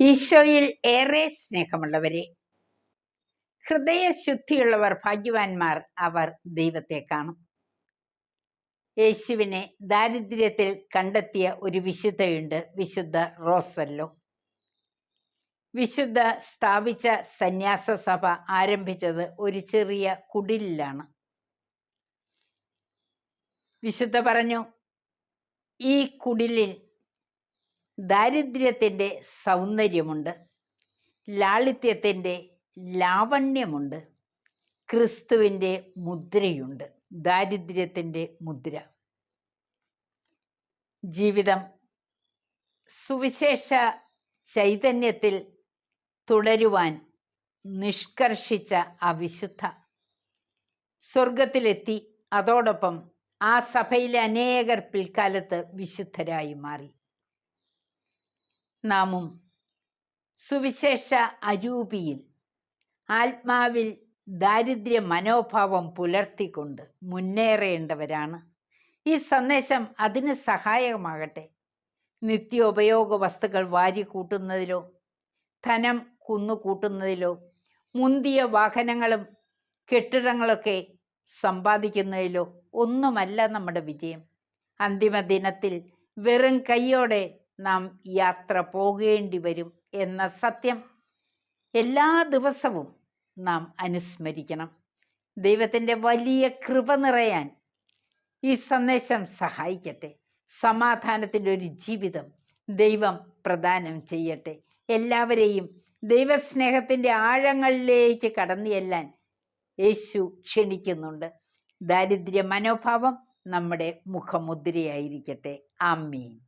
ഈശോയിൽ ഏറെ സ്നേഹമുള്ളവരെ ഹൃദയശുദ്ധിയുള്ളവർ ഭാഗ്യവാന്മാർ അവർ ദൈവത്തെ കാണും. യേശുവിനെ ദാരിദ്ര്യത്തിൽ കണ്ടെത്തിയ ഒരു വിശുദ്ധയുണ്ട് വിശുദ്ധ റോസല്ലോ. വിശുദ്ധ സ്ഥാപിച്ച സന്യാസ സഭ ആരംഭിച്ചത് ഒരു ചെറിയ കുടിലിലാണ്. വിശുദ്ധ പറഞ്ഞു ഈ കുടിലിൽ ദാരിദ്ര്യത്തിന്റെ സൗന്ദര്യമുണ്ട്. ലാളിത്യത്തിന്റെ ലാവണ്യമുണ്ട്. ക്രിസ്തുവിന്റെ മുദ്രയുണ്ട്. ദാരിദ്ര്യത്തിന്റെ മുദ്ര. ജീവിതം സുവിശേഷ ചൈതന്യത്തിൽ തുടരുവാൻ നിഷ്കർഷിച്ച അവിശുദ്ധ. വിശുദ്ധ സ്വർഗത്തിലെത്തി അതോടൊപ്പം ആ സഭയിലെ അനേകർ പിൽക്കാലത്ത് വിശുദ്ധരായി മാറി. നാമും. സുവിശേഷ അരൂപിയിൽ ആത്മാവിൽ ദാരിദ്ര്യ മനോഭാവം പുലർത്തിക്കൊണ്ട് മുന്നേറേണ്ടവരാണ്. ഈ സന്ദേശം അതിന് സഹായകമാകട്ടെ. നിത്യോപയോഗ വസ്തുക്കൾ വാരി കൂട്ടുന്നതിലോ ധനം കുന്നുകൂട്ടുന്നതിലോ മുന്തിയ വാഹനങ്ങളും കെട്ടിടങ്ങളൊക്കെ സമ്പാദിക്കുന്നതിലോ ഒന്നുമല്ല നമ്മുടെ വിജയം. അന്തിമ ദിനത്തിൽ വെറും കൈയോടെ നാം യാത്ര പോകേണ്ടി വരും എന്ന സത്യം എല്ലാ ദിവസവും നാം അനുസ്മരിക്കണം. ദൈവത്തിന്റെ വലിയ കൃപ നിറയാൻ ഈ സന്ദേശം സഹായിക്കട്ടെ. സമാധാനത്തിന്റെ ഒരു ജീവിതം ദൈവം പ്രദാനം ചെയ്യട്ടെ. എല്ലാവരെയും ദൈവസ്നേഹത്തിന്റെ ആഴങ്ങളിലേക്ക് കടന്നു ചെല്ലാൻ യേശു ക്ഷണിക്കുന്നുണ്ട്. ദാരിദ്ര്യ മനോഭാവം നമ്മുടെ മുഖമുദ്രയായിരിക്കട്ടെ. ആമീൻ.